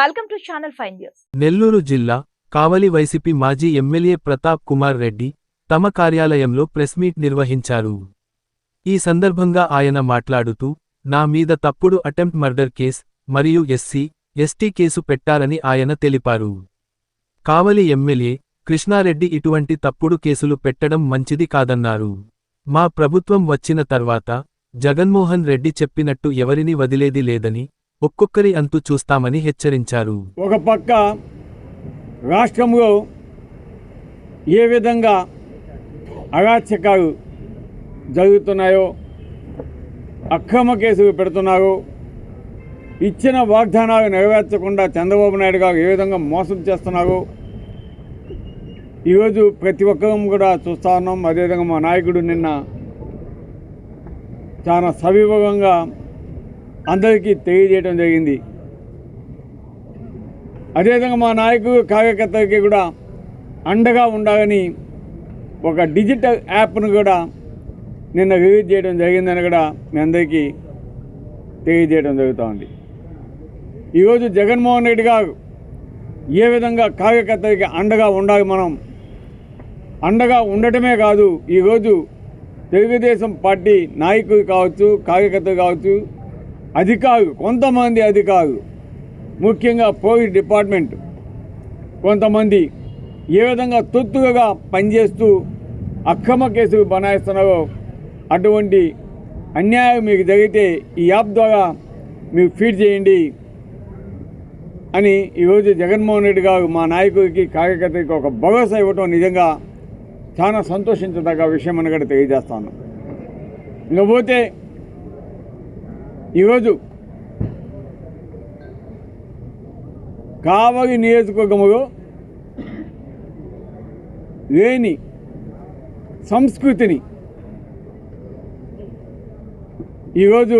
Welcome to channel fine news Nellore జిల్లా Kavali YCP మాజీ MLA Pratap Kumar Reddy తమ కార్యాలయంలో ప్రెస్ మీట్ నిర్వహించారు. ఈ సందర్భంగా ఆయన మాట్లాడుతూ నా మీద తప్పుడు అటెంప్ట్ మర్డర్ కేస్ మరియు ఎస్సీ ఎస్టీ కేసు పెట్టారని ఆయన తెలిపారు. కావలి ఎమ్మెల్యే కృష్ణారెడ్డి ఇటువంటి తప్పుడు కేసులు పెట్టడం మంచిది కాదన్నారు. మా ప్రభుత్వం వచ్చిన తర్వాత జగన్మోహన్ రెడ్డి చెప్పినట్టు ఎవరిని వదిలేది లేదని ఒక్కొక్కరి అంతు చూస్తామని హెచ్చరించారు. ఒక పక్క రాష్ట్రంలో ఏ విధంగా అరాచకాలు జరుగుతున్నాయో అక్రమ కేసులు పెడుతున్నారో ఇచ్చిన వాగ్దానాలు నెరవేర్చకుండా చంద్రబాబు నాయుడు గారు ఏ విధంగా మోసం చేస్తున్నారో ఈరోజు ప్రతి ఒక్కరం కూడా చూస్తా ఉన్నాం. అదేవిధంగా మా నాయకుడు నిన్న చాలా సవివరంగా అందరికీ తెలియజేయడం జరిగింది. అదేవిధంగా మా నాయకుడు కార్యకర్తలకి కూడా అండగా ఉండాలని ఒక డిజిటల్ యాప్ను కూడా నిన్న రిలీజ్ చేయడం జరిగిందని కూడా మీ అందరికీ తెలియజేయడం జరుగుతోంది. ఈరోజు జగన్మోహన్ రెడ్డి గారు ఏ విధంగా కార్యకర్తలకి అండగా ఉండాలి మనం? అండగా ఉండటమే కాదు ఈరోజు తెలుగుదేశం పార్టీ నాయకులు కావచ్చు కార్యకర్తలు కావచ్చు అధికారులు కొంతమంది అధికారులు ముఖ్యంగా పోలీస్ డిపార్ట్మెంట్. కొంతమంది ఏ విధంగా తొత్తుగా పనిచేస్తూ అక్రమ కేసులు బనాయిస్తున్నారో అటువంటి అన్యాయం మీకు జరిగితే ఈ యాప్ ద్వారా మీరు ఫీడ్ చేయండి అని ఈరోజు జగన్మోహన్ రెడ్డి గారు మా నాయకుడికి కార్యకర్తకి ఒక భరోసా ఇవ్వటం నిజంగా చాలా సంతోషించదగ్గ విషయం అని కూడా తెలియజేస్తాను ఇకపోతే ఈరోజు కావలి నియోజకవర్గములో లేని సంస్కృతిని ఈరోజు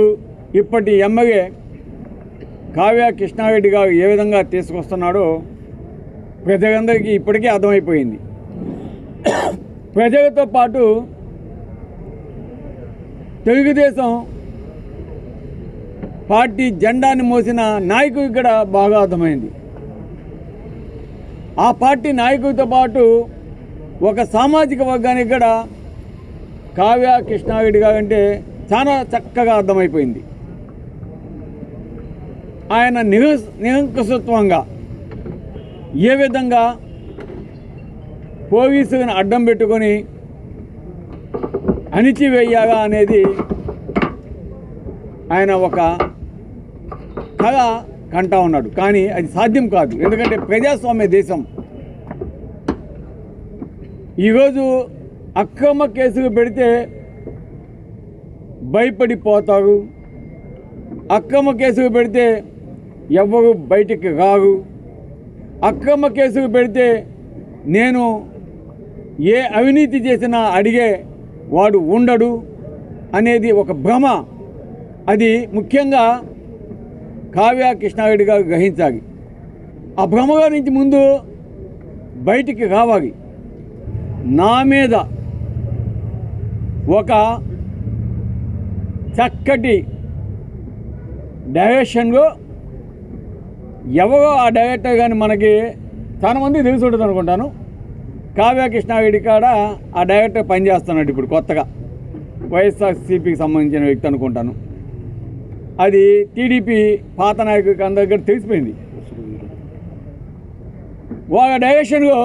ఇప్పటి ఎమ్మెల్యే కావ్య కృష్ణారెడ్డి గారు ఏ విధంగా తీసుకొస్తున్నాడో ప్రజలందరికీ ఇప్పటికే అర్థమైపోయింది. ప్రజలతో పాటు తెలుగుదేశం పార్టీ జెండాని మోసిన నాయకుడికి కూడా బాగా అర్థమైంది. ఆ పార్టీ నాయకుడితో పాటు ఒక సామాజిక వర్గానికి కూడా కావ్య కృష్ణారెడ్డి గారంటే చాలా చక్కగా అర్థమైపోయింది. ఆయన నిహస్ నిరంకుశత్వంగా ఏ విధంగా పోలీసులను అడ్డం పెట్టుకొని అణిచివేయగా అనేది ఆయన ఒక కళ కంటా ఉన్నాడు. కానీ అది సాధ్యం కాదు. ఎందుకంటే ప్రజాస్వామ్య దేశం. ఈరోజు అక్రమ కేసులు పెడితే భయపడిపోతారు. అక్రమ కేసులు పెడితే ఎవరు బయటికి రారు. అక్రమ కేసులు పెడితే నేను ఏ అవినీతి చేసినా అడిగే వాడు ఉండడు అనేది ఒక భ్రమ. అది ముఖ్యంగా కావ్య కృష్ణారెడ్డి గారు గ్రహించాలి. ఆ భ్రమగా నుంచి ముందు బయటికి రావాలి. నా మీద ఒక చక్కటి డైరెక్షన్లో ఎవరో ఆ డైరెక్టర్ కానీ మనకి చాలా మంది తెలిసి ఉంటుంది అనుకుంటాను. కావ్య కృష్ణారెడ్డి కాడ ఆ డైరెక్టర్ పనిచేస్తున్నాడు ఇప్పుడు కొత్తగా. వైఎస్ఆర్సీపీకి సంబంధించిన వ్యక్తి అనుకుంటాను. అది టీడీపీ పాత నాయకుడికి అందరి దగ్గర తెలిసిపోయింది. వాళ్ళ డైరెక్షన్లో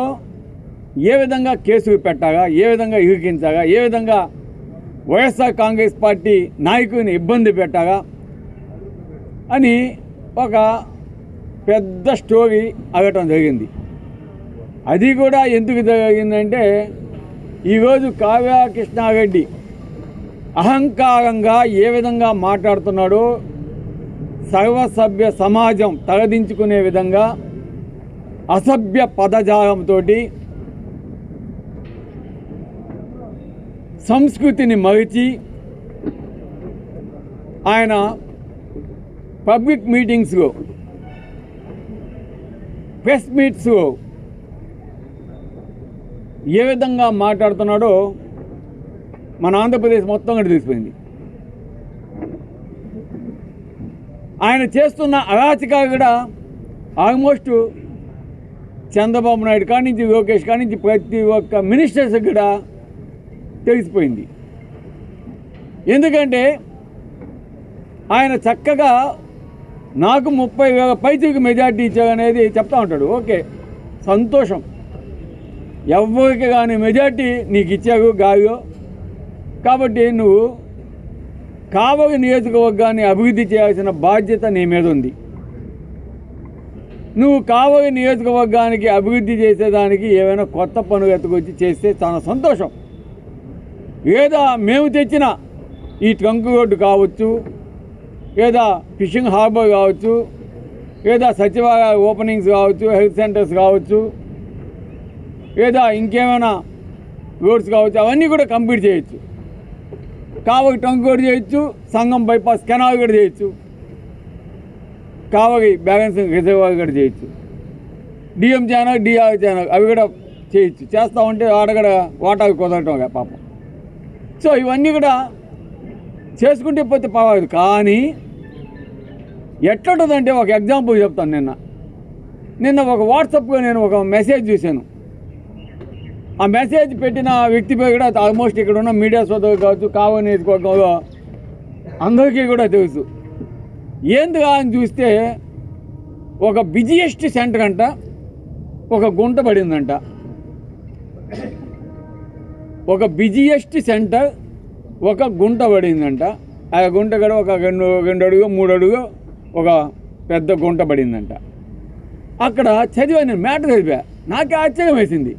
ఏ విధంగా కేసులు పెట్టాగా ఏ విధంగా ఇరికించాగా ఏ విధంగా వైఎస్ఆర్ కాంగ్రెస్ పార్టీ నాయకుడిని ఇబ్బంది పెట్టాగా అని ఒక పెద్ద స్టోరీ అవ్వటం జరిగింది. అది కూడా ఎందుకు జరిగిందంటే ఈరోజు కావ్య కృష్ణారెడ్డి అహంకారంగా ఏ విధంగా మాట్లాడుతున్నాడో సర్వసభ్య సమాజం తలదించుకునే విధంగా అసభ్య పదజాలంతో సంస్కృతిని మరిచి ఆయన పబ్లిక్ మీటింగ్స్లో ప్రెస్ మీట్స్లో ఏ విధంగా మాట్లాడుతున్నాడో మన ఆంధ్రప్రదేశ్ మొత్తం కూడా తెలిసిపోయింది ఆయన చేస్తున్న అరాచక కూడా ఆల్మోస్ట్ చంద్రబాబు నాయుడు కాడి నుంచి లోకేష్ కాడి నుంచి ప్రతి ఒక్క మినిస్టర్స్ కూడా తెలిసిపోయింది. ఎందుకంటే ఆయన చక్కగా నాకు ముప్పై వేల పైచీకి మెజార్టీ ఇచ్చాడనేది చెప్తా ఉంటాడు. ఓకే సంతోషం. ఎవరికి కానీ మెజార్టీ నీకు ఇచ్చావు గాయో కాబట్టి నువ్వు కావలి నియోజకవర్గాన్ని అభివృద్ధి చేయాల్సిన బాధ్యత నీ మీద ఉంది. నువ్వు కావలి నియోజకవర్గానికి అభివృద్ధి చేసేదానికి ఏమైనా కొత్త పనులు ఎత్తుకొచ్చి చేస్తే చాలా సంతోషం. లేదా మేము తెచ్చిన ఈ ట్రంక్ రోడ్డు కావచ్చు లేదా ఫిషింగ్ హార్బర్ కావచ్చు లేదా సచివాలయ ఓపెనింగ్స్ కావచ్చు హెల్త్ సెంటర్స్ కావచ్చు లేదా ఇంకేమైనా రోడ్స్ కావచ్చు అవన్నీ కూడా కంప్లీట్ చేయొచ్చు. కావకి ట్రంక్ కూడా చేయొచ్చు సంగం బైపాస్ కెనాల్ కూడా చేయొచ్చు. కావకి బ్యాలెన్స్ రిజర్వాయర్ కూడా చేయొచ్చు. డిఎం ఛానల్ డిఆర్ ఛానల్ అవి కూడా చేయొచ్చు. చేస్తా ఉంటే ఆడగడ వాటాకు కుదరటం పాపం. సో ఇవన్నీ కూడా చేసుకుంటే పోతే పర్వాలేదు. కానీ ఎట్లుంటుందంటే ఒక ఎగ్జాంపుల్ చెప్తాను నిన్న. నిన్న ఒక వాట్సాప్లో నేను ఒక మెసేజ్ చూశాను. ఆ మెసేజ్ పెట్టిన వ్యక్తిపై కూడా ఆల్మోస్ట్ ఇక్కడ ఉన్న మీడియా సోదరు కావచ్చు కావని నియోజకవర్గంలో అందరికీ కూడా తెలుసు. ఏందిగా అని చూస్తే ఒక బిజియెస్ట్ సెంటర్ అంట ఒక గుంట పడిందంట. ఒక బిజియెస్ట్ సెంటర్ ఒక గుంట పడిందంట. ఆ గుంట కూడా ఒక రెండు రెండు అడుగు మూడు అడుగు ఒక పెద్ద గుంట పడిందంట. అక్కడ చదివా నేను మ్యాటర్ చదివా. నాకే ఆశ్చర్యం వేసింది.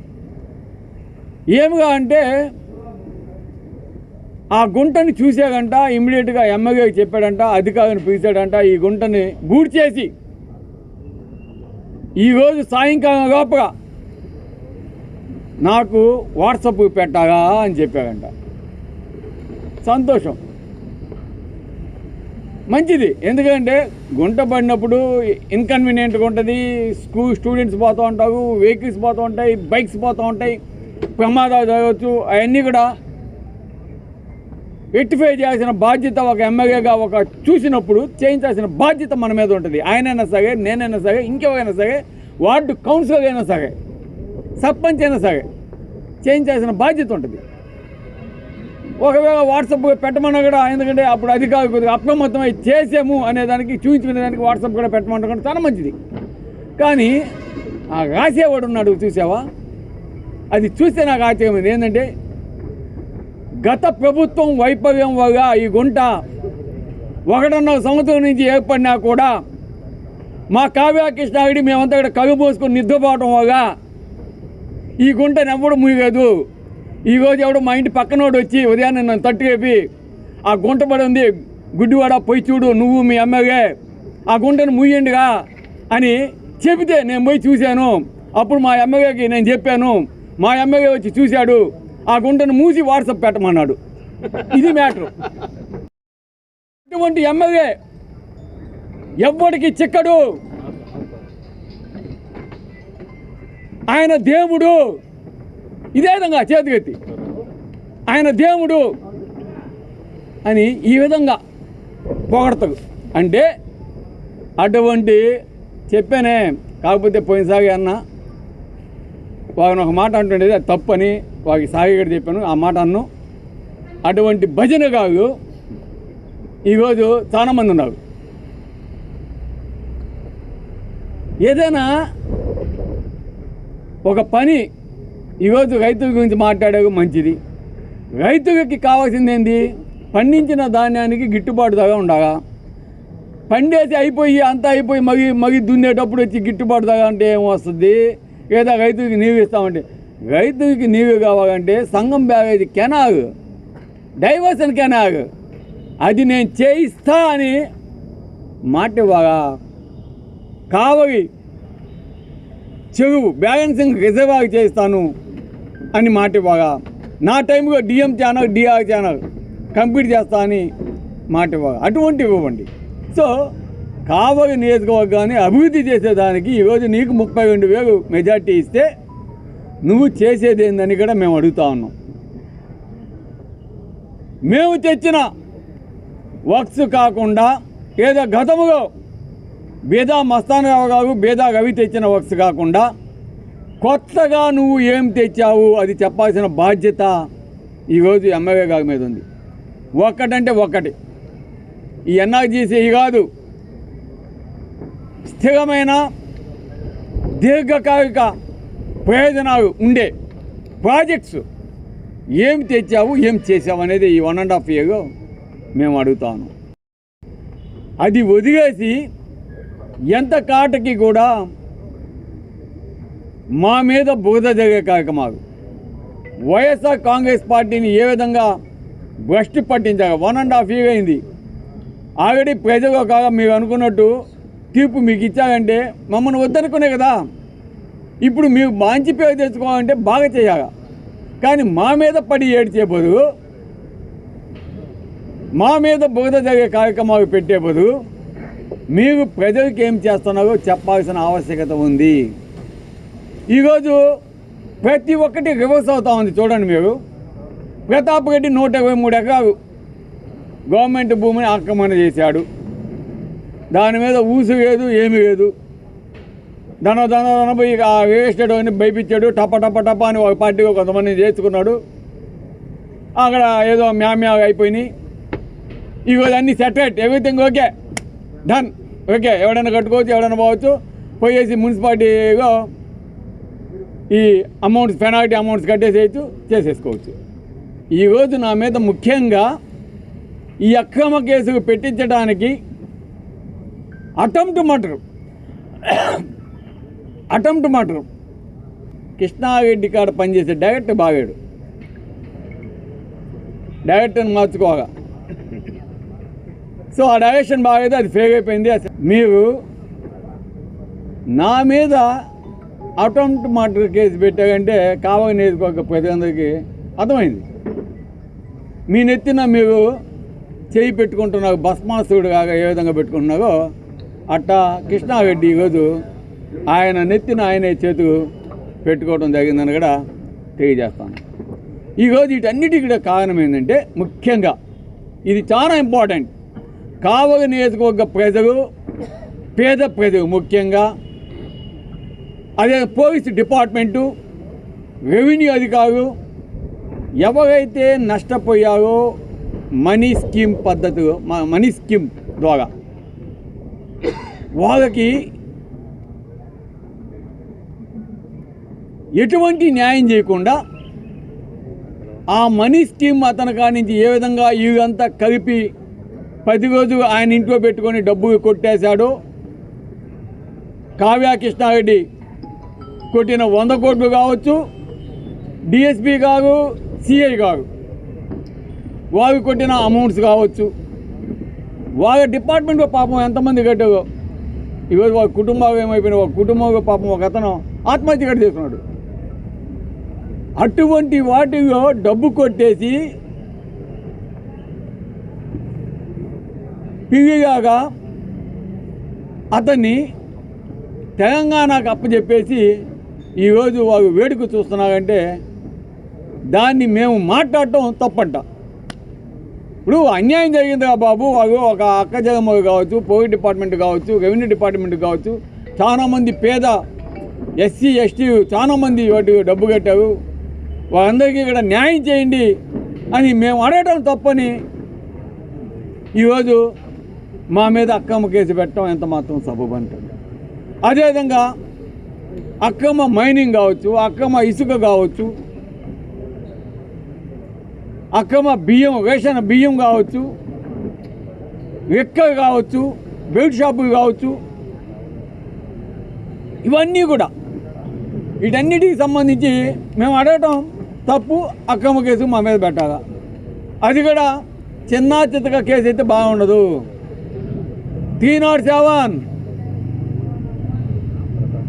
ఏమిగా అంటే ఆ గుంటని చూసాడంట ఇమ్మీడియట్గా ఎమ్మెల్యేకి చెప్పాడంట అధికారిని పిలిచాడంట ఈ గుంటని బూడ్ చేసి ఈరోజు సాయంకాలం లోపల నాకు వాట్సప్ పెట్టాగా అని చెప్పాడంట. సంతోషం. మంచిది. ఎందుకంటే గుంట పడినప్పుడు ఇన్కన్వీనియంట్గా ఉంటుంది స్కూల్ స్టూడెంట్స్ పోతూ ఉంటారు వెహికల్స్ పోతూ ఉంటాయి బైక్స్ పోతూ ఉంటాయి. ప్రమాదాలు జరగవచ్చు అవన్నీ కూడా రెక్టిఫై చేయాల్సిన బాధ్యత ఒక ఎమ్మెల్యేగా ఒక చూసినప్పుడు చేయించాల్సిన బాధ్యత మన మీద ఉంటుంది. ఆయనైనా సరే నేనైనా సరే ఇంకెవరైనా సరే వార్డు కౌన్సిలర్ అయినా సరే సర్పంచ్ అయినా సరే చేయించాల్సిన బాధ్యత ఉంటుంది. ఒకవేళ వాట్సాప్ పెట్టమన్నా కూడా ఎందుకంటే అప్పుడు అధికారులు కొద్దిగా అప్రమత్తమై చేసాము అనేదానికి చూపించుకునేదానికి వాట్సాప్ కూడా పెట్టమంటే కూడా చాలా మంచిది. కానీ ఆ రాసేవాడు ఉన్నాడు చూసావా? అది చూస్తే నాకు ఆశ్చర్యమైంది. ఏంటంటే గత ప్రభుత్వం వైఫల్యం వల్ల ఈ గుంట ఒకటిన్నర సంవత్సరం నుంచి ఏర్పడినా కూడా మా కావ్య కృష్ణాగిడి మేమంతా ఇక్కడ కలుగు పోసుకొని నిద్రపోవటం వల్ల ఈ గుంట నెవ్వడం ముయ్యలేదు ఈరోజు ఎవడు మా ఇంటి పక్కనోడు వచ్చి ఉదయాన్నే నన్ను తట్టుకేపి ఆ గుంట పడి ఉంది గుడ్డివాడ పోయి చూడు నువ్వు మీ ఎమ్మెల్యే ఆ గుంటను ముయ్యండిగా అని చెబితే నేను పోయి చూశాను. అప్పుడు మా ఎమ్మెల్యేకి నేను చెప్పాను మా ఎమ్మెల్యే వచ్చి చూశాడు ఆ గుంటను మూసి వాట్సాప్ పెట్టమన్నాడు. ఇది మ్యాటర్. అటువంటి ఎమ్మెల్యే ఎవ్వడికి చిక్కడు. ఆయన దేవుడు. ఇదే విధంగా చేతికెత్తి ఆయన దేవుడు. అని ఈ విధంగా పొగడతాడు. అంటే అటువంటి చెప్పానే కాకపోతే పోయినసారి అన్నా వాడిని ఒక మాట అంటుండేది అది తప్పని వాడికి సాగిగడ చెప్పాను ఆ మాట అన్ను. అటువంటి భజన కాదు. ఈరోజు చాలామంది ఉన్నారు. ఏదైనా ఒక పని ఈరోజు రైతుల గురించి మాట్లాడేది మంచిది. రైతులకి కావాల్సింది ఏంది? పండించిన ధాన్యానికి గిట్టుబాటు ధర ఉండగా పండేసి అయిపోయి అంతా అయిపోయి మగి మగి దున్నేటప్పుడు వచ్చి గిట్టుబాటు ధర అంటే ఏం వస్తుంది? లేదా రైతుకి నీవు ఇస్తామంటే రైతుకి నీవు కావాలంటే సంఘం బ్యారేజ్ కెనాల్ డైవర్షన్ కెనాల్ అది నేను చేయిస్తా అని మాట ఇవ్వాలా కావలి చెరువు బ్యాలెన్సింగ్ రిజర్వాయర్ చేస్తాను అని మాట ఇవ్వాలా నా టైంలో DM channel DR channel complete చేస్తా అని మాట ఇవ్వాలి అటువంటి ఇవ్వండి. సో కావలి నియోజకవర్గాన్ని అభివృద్ధి చేసేదానికి ఈరోజు నీకు ముప్పై రెండు వేలు మెజార్టీ ఇస్తే నువ్వు చేసేది ఏందని కూడా మేము అడుగుతా ఉన్నాం. మేము తెచ్చిన వర్క్స్ కాకుండా ఏదో గతములో బేదా మస్తానరావు కాదు బేదా రవి తెచ్చిన వర్క్స్ కాకుండా కొత్తగా నువ్వు ఏం తెచ్చావు అది చెప్పాల్సిన బాధ్యత ఈరోజు ఎమ్మెల్యే గారి మీద ఉంది. ఒక్కటంటే ఒక్కటి. ఈ ఎన్ఆర్జీసీ కాదు స్థిరమైన దీర్ఘకాలిక ప్రయోజనాలు ఉండే ప్రాజెక్ట్స్ ఏం తెచ్చావు ఏం చేసావు అనేది ఈ వన్ అండ్ హాఫ్ ఇయర్ మేము అడుగుతాను. అది వదిలేసి ఎంత కాటకి కూడా మా మీద బురద జరిగే కార్యక్రమాలు వైఎస్ఆర్ కాంగ్రెస్ పార్టీని ఏ విధంగా భ్రష్టి పట్టించాక వన్ అండ్ హాఫ్ ఇయర్ అయింది. ఆల్రెడీ ప్రజలు కాగా మీరు అనుకున్నట్టు తీర్పు మీకు ఇచ్చాడంటే మమ్మల్ని వద్దనుకునే కదా. ఇప్పుడు మీకు మంచి పేరు తెచ్చుకోవాలంటే బాగా చేయాలి. కానీ మా మీద పడి ఏడ్చే బదులు మా మీద బురద జరిగే కార్యక్రమాలు పెట్టే బదులు మీరు ప్రజలకు ఏం చేస్తున్నారో చెప్పాల్సిన ఆవశ్యకత ఉంది. ఈరోజు ప్రతి ఒక్కటి రివర్స్ అవుతా ఉంది చూడండి మీరు. ప్రతాప్ రెడ్డి నూట ఇరవై మూడు ఎకరాలు గవర్నమెంట్ భూమిని ఆక్రమణ చేశాడు. దాని మీద ఊసు లేదు ఏమీ లేదు. ధన ధన ధన పోయి ఆ వేస్టెడ్ అని భయపించాడు. టప టప టప అని ఒక పార్టీగా కొంతమంది చేసుకున్నాడు అక్కడ ఏదో మ్యామ్యా అయిపోయినాయి. ఇగో అన్ని సెటరేట్ ఎవ్రీథింగ్ ఓకే డన్ ఓకే ఎవడైనా కట్టుకోవచ్చు ఎవడైనా పోవచ్చు. పోయేసి మున్సిపాలిటీగా ఈ అమౌంట్స్ పెనాల్టీ అమౌంట్స్ కట్టేసేయచ్చు చేసేసుకోవచ్చు. ఈరోజు నా మీద ముఖ్యంగా ఈ అక్రమ కేసులు పెట్టించడానికి అటెంప్ట్ మటర్ అటెంప్ట్ మటర్ కృష్ణారెడ్డి కాడ పనిచేసే డైరెక్టర్ బాగాడు డైరెక్టర్ని మార్చుకోగా సో ఆ డైరెక్షన్ బాగైతే అది ఫెయిల్ అయిపోయింది. మీరు నా మీద అటెంప్ట్ మటర్ కేసు పెట్టారంటే కావాలి నేర్చుకోక ప్రజలందరికీ అర్థమైంది. మీ నెత్తిన మీరు చేయి పెట్టుకుంటున్నారు భస్మాసుడు కాగా ఏ విధంగా పెట్టుకుంటున్నారో అట్టా కృష్ణారెడ్డి ఈరోజు ఆయన నెత్తిన ఆయనే చేతు పెట్టుకోవడం జరిగిందని కూడా తెలియజేస్తాను. ఈరోజు వీటన్నిటి కూడా కారణం ఏంటంటే ముఖ్యంగా ఇది చాలా ఇంపార్టెంట్. కావలి నియోజకవర్గ ప్రజలు పేద ప్రజలు ముఖ్యంగా అదే పోలీస్ డిపార్ట్మెంటు రెవెన్యూ అధికారులు ఎవరైతే నష్టపోయారో మనీ స్కీమ్ పద్ధతి మ- మనీ స్కీమ్ ద్వారా వాళ్ళకి ఎటువంటి న్యాయం చేయకుండా ఆ మనీ స్కీమ్ అతని కానించి నుంచి ఏ విధంగా ఇదంతా కలిపి పది రోజు ఆయన ఇంట్లో పెట్టుకొని డబ్బు కొట్టేశాడో కావ్య కృష్ణారెడ్డి కొట్టిన వంద కోట్లు కావచ్చు డిఎస్పి గారు సిఐ గారు. వారు కొట్టిన అమౌంట్స్ కావచ్చు. వాళ్ళ డిపార్ట్మెంట్లో పాపం ఎంతమంది కట్టారో ఈరోజు ఒక కుటుంబాలు ఏమైపోయినా ఒక కుటుంబంలో పాపం ఒక అతను ఆత్మహత్య కట్ చేస్తున్నాడు అటువంటి వాటిలో డబ్బు కొట్టేసి పివిగాగా అతన్ని తెలంగాణకు అప్పచెప్పేసి ఈరోజు వాళ్ళు వేడుక చూస్తున్నారంటే దాన్ని మేము మాట్లాడటం తప్పంట. ఇప్పుడు అన్యాయం జరిగింది బాబు. వాళ్ళు ఒక అక్క జగమ్మ కావచ్చు పోలీస్ డిపార్ట్మెంట్ కావచ్చు రెవెన్యూ డిపార్ట్మెంట్ కావచ్చు చాలామంది పేద ఎస్సీ ఎస్టీ చాలామంది వాటి డబ్బు కట్టారు. వాళ్ళందరికీ ఇక్కడ న్యాయం చేయండి అని మేము అడగటం తప్పని ఈరోజు మా మీద అక్రమ కేసు పెట్టడం ఎంత మాత్రం సబబు అంటుంది అదేవిధంగా అక్రమ మైనింగ్ కావచ్చు అక్రమ ఇసుక కావచ్చు అక్రమ బియ్యం రేషన్ బియ్యం కావచ్చు ఎక్కర్ కావచ్చు బెల్ట్ షాపులు కావచ్చు ఇవన్నీ కూడా. వీటన్నిటికి సంబంధించి మేము అడగటం తప్పు అక్రమ కేసు మా మీద పెట్టాలా. అది కూడా చిన్న చిత్తగా కేసు అయితే బాగుండదు. Three not seven.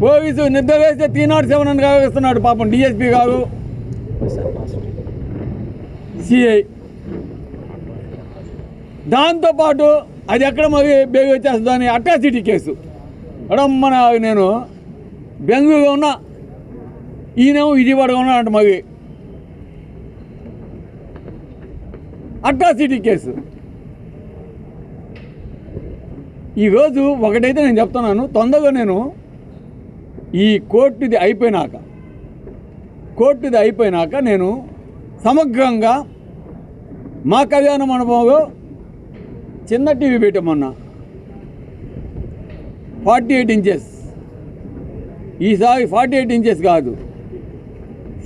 పోలీసు నిద్ర వేస్తే త్రీ నాట్ సెవెన్ అని కావేస్తున్నాడు పాపం డిఎస్పీ గారు. సిఐ దాంతోపాటు అది ఎక్కడ మరి బేగ వచ్చేస్తుందని అట్రాసిటీ కేసు. మన నేను బెంగళూరులో ఉన్నా. ఈయనేమో విజయవాడగా ఉన్నా అంట మరి. Atrocity case. ఈరోజు ఒకటైతే నేను చెప్తున్నాను తొందరగా నేను ఈ కోర్టుది అయిపోయినాక కోర్టుది అయిపోయినాక నేను సమగ్రంగా మా కళ్యాణ మండపంలో చిన్న టీవీ పెట్టమన్నా ఫార్టీ ఎయిట్ ఇంచెస్ ఈసారి ఫార్టీ ఎయిట్ ఇంచెస్ కాదు.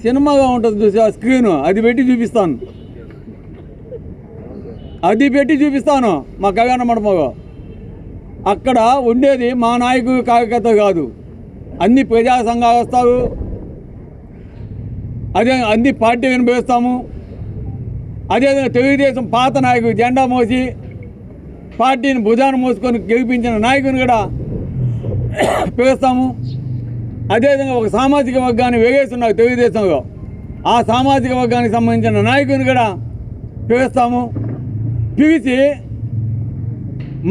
సినిమాగా ఉంటుంది చూసా స్క్రీన్ అది పెట్టి చూపిస్తాను. అది పెట్టి చూపిస్తాను మా కళ్యాణ మండపంలో. అక్కడ ఉండేది మా నాయకుడు కార్యకర్త కాదు. అన్ని ప్రజా సంఘాలు వస్తారు. అదే అన్ని పార్టీ వినిపిస్తాము అదేవిధంగా తెలుగుదేశం పాత నాయకుడు జెండా మోసి పార్టీని భుజాన్ని మోసుకొని గెలిపించిన నాయకుని కూడా పిలుస్తాము. అదేవిధంగా ఒక సామాజిక వర్గాన్ని వేగేస్తున్నారు తెలుగుదేశంలో. ఆ సామాజిక వర్గానికి సంబంధించిన నాయకుని కూడా పిలుస్తాము. పిలిచి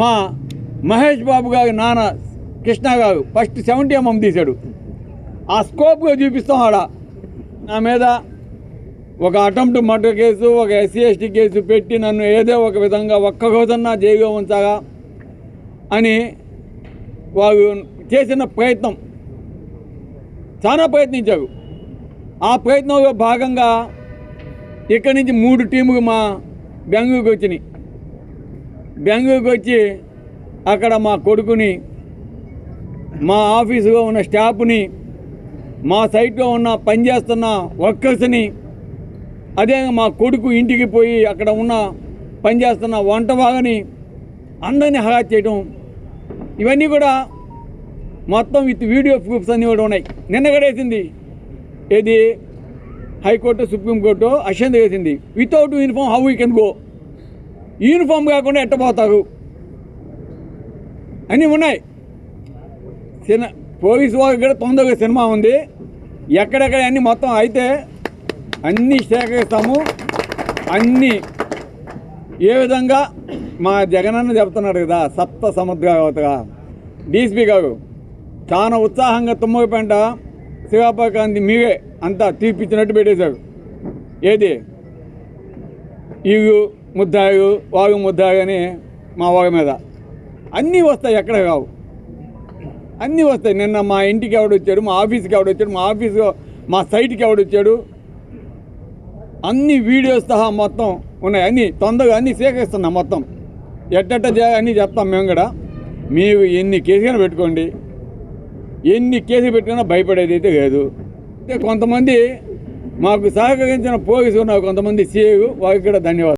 మా మహేష్ బాబు గారు నాన్న కృష్ణ గారు ఫస్ట్ సెవెంటీ ఎంఎం తీశాడు. ఆ స్కోప్గా చూపిస్తాం ఆడ. నా మీద ఒక అటెంప్ట్ మర్డర్ కేసు ఒక ఎస్సీ ఎస్టీ కేసు పెట్టి నన్ను ఏదో ఒక విధంగా ఒక్క రోజన్నా జైగా ఉంచాగా అని వారు చేసిన ప్రయత్నం. చాలా ప్రయత్నించారు. ఆ ప్రయత్నంలో భాగంగా ఇక్కడి నుంచి మూడు టీములు మా బెంగళూరుకి వచ్చినాయి. బెంగళూరుకి వచ్చి అక్కడ మా కొడుకుని మా ఆఫీసులో ఉన్న స్టాఫ్ని మా సైట్లో ఉన్న పనిచేస్తున్న వర్కర్స్ని అదే మా కొడుకు ఇంటికి పోయి అక్కడ ఉన్న పనిచేస్తున్న వంట వాగని అందరినీ హగా చేయడం ఇవన్నీ కూడా మొత్తం విత్ వీడియో ప్రూఫ్స్ అన్నీ కూడా ఉన్నాయి. నిన్న వేసింది. ఏది? హైకోర్టు సుప్రీంకోర్టు అశ్వంత్ వేసింది. Without uniform how you can go. Uniform కాకుండా ఎట్టబోతారు అన్నీ ఉన్నాయి. సినిమా పోలీసు వాళ్ళకి కూడా తొందరగా సినిమా ఉంది. ఎక్కడెక్కడ అన్నీ మొత్తం అయితే అన్నీ సేకరిస్తాము. అన్నీ. ఏ విధంగా? మా జగనన్న చెప్తున్నాడు కదా సప్త సముద్రవతగా డీసీపీ గారు చాలా ఉత్సాహంగా తుమ్మగపేంట శివాపకాంతి మీరే అంతా తీర్పిచ్చినట్టు పెట్టేశారు. ఏది? ఈగు ముద్దాయు వాగు ముద్దాయు అని మా వాగ మీద. అన్నీ వస్తాయి ఎక్కడ కావు. అన్నీ వస్తాయి. నిన్న మా ఇంటికి ఎవడొచ్చాడు మా ఆఫీస్కి ఎవడొచ్చాడు మా ఆఫీసు మా సైట్కి ఎవడొచ్చాడు అన్ని వీడియోస్ సహా మొత్తం ఉన్నాయి. అన్నీ తొందరగా అన్నీ సేకరిస్తున్నాం మొత్తం. ఎట్టెట్ట అన్నీ చెప్తాం మేము కూడా. మీరు ఎన్ని కేసులు పెట్టుకోండి. ఎన్ని కేసులు పెట్టుకున్నా భయపడేది అయితే లేదు కొంతమంది మాకు సహకరించిన పోలీసు ఉన్నారు. కొంతమంది సీఏ వారికి కూడా ధన్యవాదాలు.